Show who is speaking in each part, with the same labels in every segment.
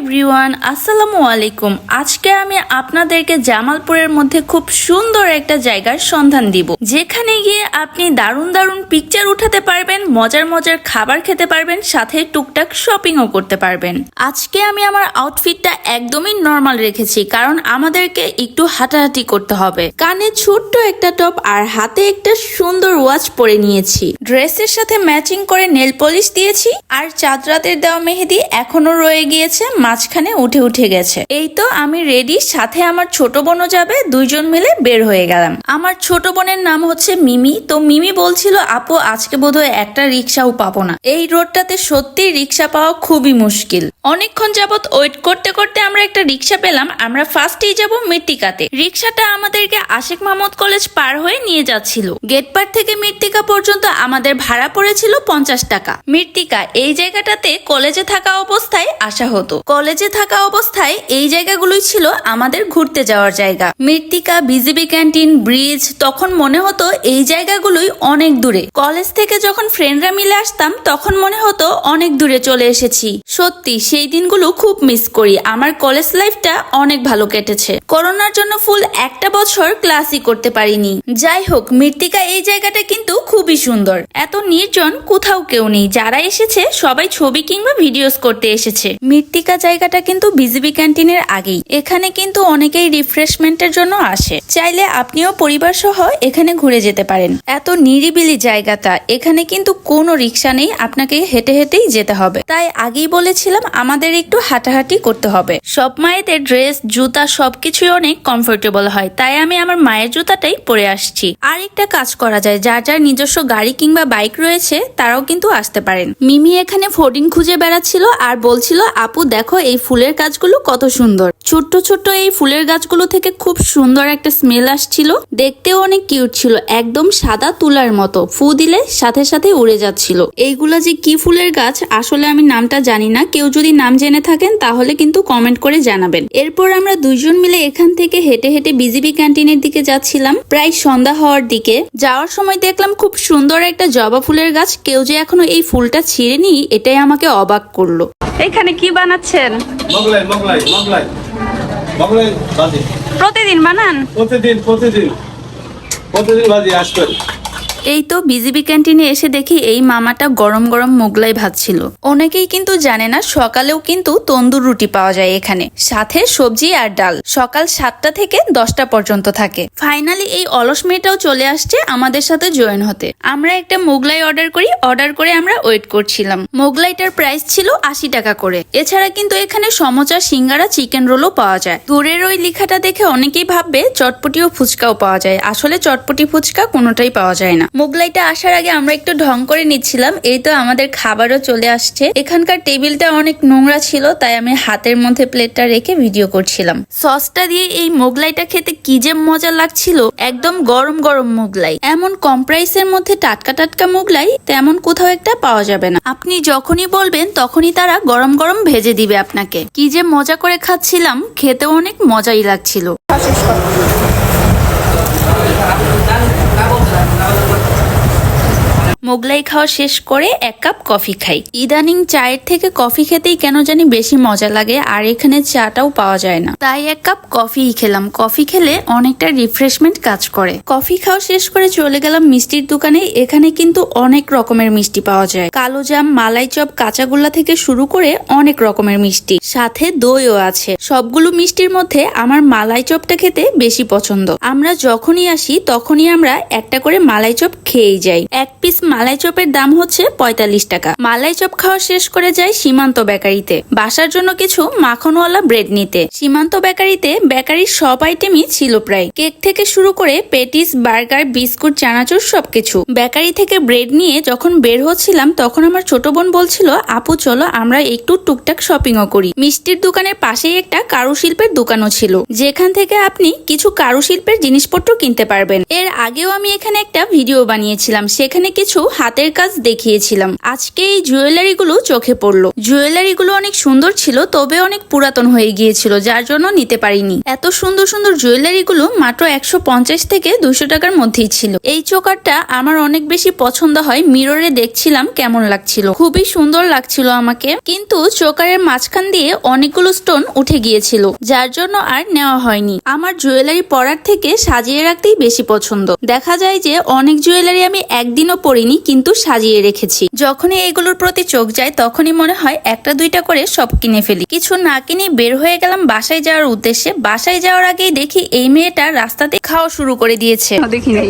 Speaker 1: Everyone, আসসালামু আলাইকুম। আজকে আমি আপনাদেরকে জামালপুরের মধ্যে খুব সুন্দর একটা জায়গার সন্ধান দিব, যেখানে গিয়ে আপনি দারুণ দারুণ পিকচার উঠাতে পারবেন, মজার মজার খাবার খেতে পারবেন, সাথে টুকটাক শপিংও করতে পারবেন। আজকে আমি আমার আউটফিটটা একদমই নর্মাল রেখেছি, কারণ আমাদেরকে একটু হাঁটাহাঁটি করতে হবে। কানে ছোট্ট একটা টপ আর হাতে একটা সুন্দর ওয়াচ পরে নিয়েছি। ড্রেসের সাথে ম্যাচিং করে নেল পলিশ দিয়েছি, আর চাঁদরাতের দেওয়া মেহেদি এখনও রয়ে গিয়েছে মাঝখানে উঠে উঠে গেছে। এই তো আমি রেডি সাথে আমার ছোট বোনও যাবে, দুইজন মিলে বের হয়ে গেলাম। আমার ছোট বোনের নাম হচ্ছে মিমি, তো মিমি বলছিল, আপু, আজকে বোধহয় একটা রিক্সাও পাবো না। এই রোডটাতে সত্যি রিক্সা পাওয়া খুবই মুশকিল। অনেকক্ষণ যাবত ওয়েট করতে করতে আমরা একটা রিক্সা পেলাম, আমরা ফার্স্টেই যাব মৃত্তিকাতে। রিক্সাটা আমাদেরকে আশেক মাহমুদ কলেজ পার হয়ে নিয়ে যাচ্ছিল। গেট পার থেকে মৃত্তিকা পর্যন্ত আমাদের ভাড়া পড়েছিল পঞ্চাশ টাকা। মৃত্তিকা, এই জায়গাটাতে কলেজে থাকা অবস্থায় আসা হতো। কলেজে থাকা অবস্থায় এই জায়গাগুলোই ছিল আমাদের ঘুরতে যাওয়ার জায়গা। মৃত্তিকা, বিজিবি ক্যান্টিন, ব্রিজ, তখন মনে হতো এই জায়গাগুলোই অনেক দূরে। কলেজ থেকে যখন ফ্রেন্ডরা মিলে আসতাম, তখন মনে হতো অনেক দূরে চলে এসেছি। সত্যি, সেই দিনগুলো খুব মিস করি। আমার কলেজ লাইফটা অনেক ভালো কেটেছে। করোনার জন্য ফুল একটা বছর ক্লাসই করতে পারিনি। যাই হোক, মৃত্তিকা এই জায়গাটা কিন্তু খুবই সুন্দর। এত নির্জন কোথাও কেউ নেই। যারা এসেছে, সবাই ছবি কিংবা ভিডিওস করতে এসেছে। মৃত্তিকা জায়গাটা কিন্তু বিজিবি ক্যান্টিনের আগেই। এখানে কিন্তু অনেকেই রিফ্রেশমেন্টের জন্য আসে। চাইলে আপনিও পরিবার সহ এখানে ঘুরে যেতে পারেন। এত নিরিবিলি জায়গাটা, এখানে কিন্তু কোনো রিক্সা নেই, আপনাকে হেঁটে হেঁটেই যেতে হবে। তাই আগেই বলেছিলাম, আমাদের একটু হাঁটাহাঁটি করতে হবে। সব মায়েদের ড্রেস জুতা সবকিছুই অনেক কমফোর্টেবল হয়। তাই আমি আমার মায়ের জুতাটাই পরে আসছি। আর একটা কাজ করা যায়, যার যার নিজস্ব গাড়ি কিংবা বাইক রয়েছে, তারাও কিন্তু আসতে পারেন। মিমি এখানে ফোর্ডিং খুঁজে বেড়াচ্ছিল আর বলছিল, আপু, দেখো এই ফুলের গাছগুলো কত সুন্দর। ছোট্ট ছোট্ট এই ফুলের গাছগুলো থেকে খুব সুন্দর একটা স্মেল আসছিল। দেখতেও অনেক কিউট ছিল, একদম সাদা তুলার মতো। ফু দিলে সাথে সাথে উড়ে যাচ্ছিল। এইগুলা যে কি ফুলের গাছ, আসলে আমি নামটা জানি না। কেউ যদি নাম জেনে থাকেন, তাহলে কিন্তু কমেন্ট করে জানাবেন। এরপর আমরা দুইজন মিলে এখান থেকে হেঁটে হেঁটে বিজিবি ক্যান্টিনের দিকে যাচ্ছিলাম। প্রায় সন্ধ্যা হওয়ার দিকে। যাওয়ার সময় দেখলাম খুব সুন্দর একটা জবা ফুলের গাছ। কেউ যে এখনও এই ফুলটা ছিঁড়েনি, এটাই আমাকে অবাক করল।
Speaker 2: এখানে কি বানাচ্ছেন?
Speaker 3: মোগলাই মোগলাই মোগলাই। মোগলাই বাজি
Speaker 2: প্রতিদিন বানান?
Speaker 3: প্রতিদিন প্রতিদিন। প্রতিদিন বাজি আসবেন
Speaker 1: এই তো বিজিবি ক্যান্টিনে এসে দেখি এই মামাটা গরম গরম মোগলাই ভাজছিল অনেকেই কিন্তু জানে না, সকালেও কিন্তু তন্দুর রুটি পাওয়া যায় এখানে। সাথে সবজি আর ডাল। সকাল সাতটা থেকে দশটা পর্যন্ত থাকে। ফাইনালি এই অলস মেয়েটাও চলে আসছে আমাদের সাথে জয়েন হতে। আমরা একটা মোগলাই অর্ডার করি, অর্ডার করে আমরা ওয়েট করছিলাম। মোগলাইটার প্রাইস ছিল আশি টাকা করে। এছাড়া কিন্তু এখানে সমোচা, সিঙ্গারা, চিকেন রোলও পাওয়া যায়। দূরের ওই লেখাটা দেখে অনেকেই ভাববে চটপটি ও ফুচকাও পাওয়া যায়। আসলে চটপটি ফুচকা কোনোটাই পাওয়া যায় না। মোগলাইটা আসার আগে আমরা একটু ঢং করে নিচ্ছিলাম এই তো আমাদের খাবারও চলে আসছে। এখানকার টেবিলটা অনেক নোংরা ছিল তাই আমি হাতের মধ্যে প্লেটটা রেখে ভিডিও করছিলাম। সসটা দিয়ে এই মোগলাইটা খেতে কি যে মজা লাগছিল একদম গরম গরম মোগলাই। এমন কম প্রাইসের মধ্যে টাটকা টাটকা মোগলাই তেমন কোথাও একটা পাওয়া যাবে না। আপনি যখনই বলবেন তখনই তারা গরম গরম ভেজে দিবে আপনাকে। কি যে মজা করে খাচ্ছিলাম খেতেও অনেক মজাই লাগছিল। মোগলাই খাওয়া শেষ করে এক কাপ কফি খাই। ইদানিং চায়ের থেকে কফি খেতেই কেন জানি বেশি মজা লাগে, আর এখানে চাটাও পাওয়া যায় না। তাই এক কাপ কফি খেলাম। কফি খেলে অনেকটা রিফ্রেশমেন্ট কাজ করে। কফি খাওয়া শেষ করে চলে গেলাম মিষ্টির দোকানে। এখানে কিন্তু অনেক রকমের মিষ্টি পাওয়া যায়। কালো জাম, মালাই চপ কাঁচাগোল্লা থেকে শুরু করে অনেক রকমের মিষ্টি। সাথে দইও আছে। সবগুলো মিষ্টির মধ্যে আমার মালাই চপটা খেতে বেশি পছন্দ। আমরা যখনই আসি, তখনই আমরা একটা করে মালাই চপ খেয়েই যাই। এক পিস মালাই চপের দাম হচ্ছে পঁয়তাল্লিশ টাকা। মালাই চপ খাওয়া শেষ করে যায় সীমান্ত বেকারিতে। বাসার জন্য কিছু মাখনওয়ালা ব্রেড নিতে। সীমান্ত বেকারিতে বেকারির সব আইটেমই ছিল প্রায়। কেক থেকে শুরু করে পেটিস, বার্গার, বিস্কুট, চানাচুর সবকিছু। বেকারি থেকে ব্রেড নিয়ে যখন বের হচ্ছিলাম, তখন আমার ছোট বোন বলছিল, আপু, চলো, আমরা একটু টুকটাক শপিংও করি। মিষ্টির দোকানের পাশেই একটা কারুশিল্পের দোকানও ছিল। যেখান থেকে আপনি কিছু কারুশিল্পের জিনিসপত্র কিনতে পারবেন। এর আগেও আমি এখানে একটা ভিডিও বানিয়েছিলাম। সেখানে কিছু হাতের কাজ দেখিয়েছিলাম। আজকে এই জুয়েলারি গুলো চোখে পড়ল। জুয়েলারি গুলো অনেক সুন্দর ছিল, তবে অনেক পুরাতন হয়ে গিয়েছিল, যার জন্য নিতে পারিনি। এত সুন্দর সুন্দর জুয়েলারি গুলো মাত্র একশো পঞ্চাশ থেকে দুশো টাকার মধ্যেই ছিল। এই চোকারটা আমার অনেক বেশি পছন্দ হয়, মিররে দেখছিলাম কেমন লাগছিল। খুবই সুন্দর লাগছিল আমাকে, কিন্তু চোকারের মাঝখান দিয়ে অনেকগুলো স্টোন উঠে গিয়েছিল, যার জন্য আর নেওয়া হয়নি। আমার জুয়েলারি পরার থেকে সাজিয়ে রাখতেই বেশি পছন্দ। দেখা যায় যে অনেক জুয়েলারি আমি একদিনও পরিনি কিন্তু সাজিয়ে রেখেছি। যখনই এগুলোর প্রতি চোখ যায়, তখনই মনে হয় একটা দুইটা করে সব কিনে ফেলি। কিছু না কিনে বের হয়ে গেলাম বাসায় যাওয়ার উদ্দেশ্যে। বাসায় যাওয়ার আগেই দেখি এই মেয়েটা রাস্তাতে খাওয়া শুরু করে দিয়েছে।
Speaker 2: দেখি নাই।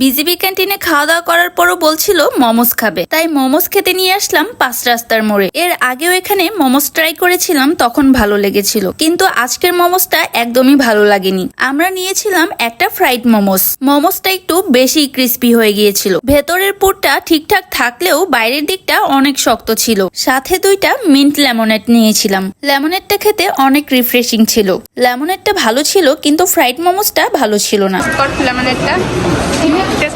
Speaker 1: বিজিবি ক্যান্টিনে খাওয়া দাওয়া করার পরও বলছিল মোমোস খাবে। তাই মোমোস খেতে নিয়ে আসলাম পাঁচ রাস্তার মোড়ে। এর আগেও এখানে মোমোস ট্রাই করেছিলাম, তখন ভালো লেগেছিল। কিন্তু আজকের মোমোসটা একদমই ভালো লাগেনি। আমরা নিয়েছিলাম একটা ফ্রাইড মোমোস। মোমোসটা একটু বেশি ক্রিস্পি হয়ে গিয়েছিল। ভেতরের পুরটা ঠিকঠাক থাকলেও বাইরের দিকটা অনেক শক্ত ছিল। সাথে দুইটা মিন্ট লেমনেড নিয়েছিলাম। লেমনেডটা খেতে অনেক রিফ্রেশিং ছিল। লেমনেডটা ভালো ছিল, কিন্তু ফ্রাইড মোমোসটা ভালো ছিল না।
Speaker 2: কর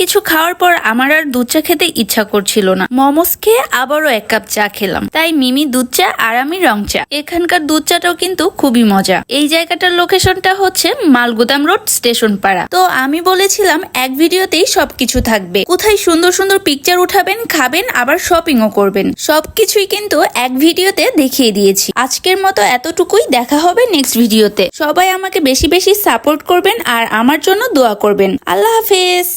Speaker 1: কিছু খাওয়ার পর আমার আর দুধ চা খেতে ইচ্ছা করছিল না। মোমোস খেয়ে আবারও এক কাপ চা খেলাম। তাই মিমি দুধ চা আর আমি রং চা। এখানকার দুধ চাটাও কিন্তু খুবই মজা। এই জায়গাটার লোকেশনটা হচ্ছে মালগুদাম রোড স্টেশন পাড়া। তো আমি বলেছিলাম, এক ভিডিওতেই সবকিছু থাকবে। কোথায় সুন্দর সুন্দর পিকচার উঠাবেন, খাবেন, আবার শপিংও করবেন। সবকিছুই কিন্তু এক ভিডিওতে দেখিয়ে দিয়েছি। আজকের মতো এতটুকুই। দেখা হবে নেক্সট ভিডিওতে। সবাই আমাকে বেশি বেশি সাপোর্ট করবেন আর আমার জন্য দোয়া করবেন। আল্লাহ হাফেজ।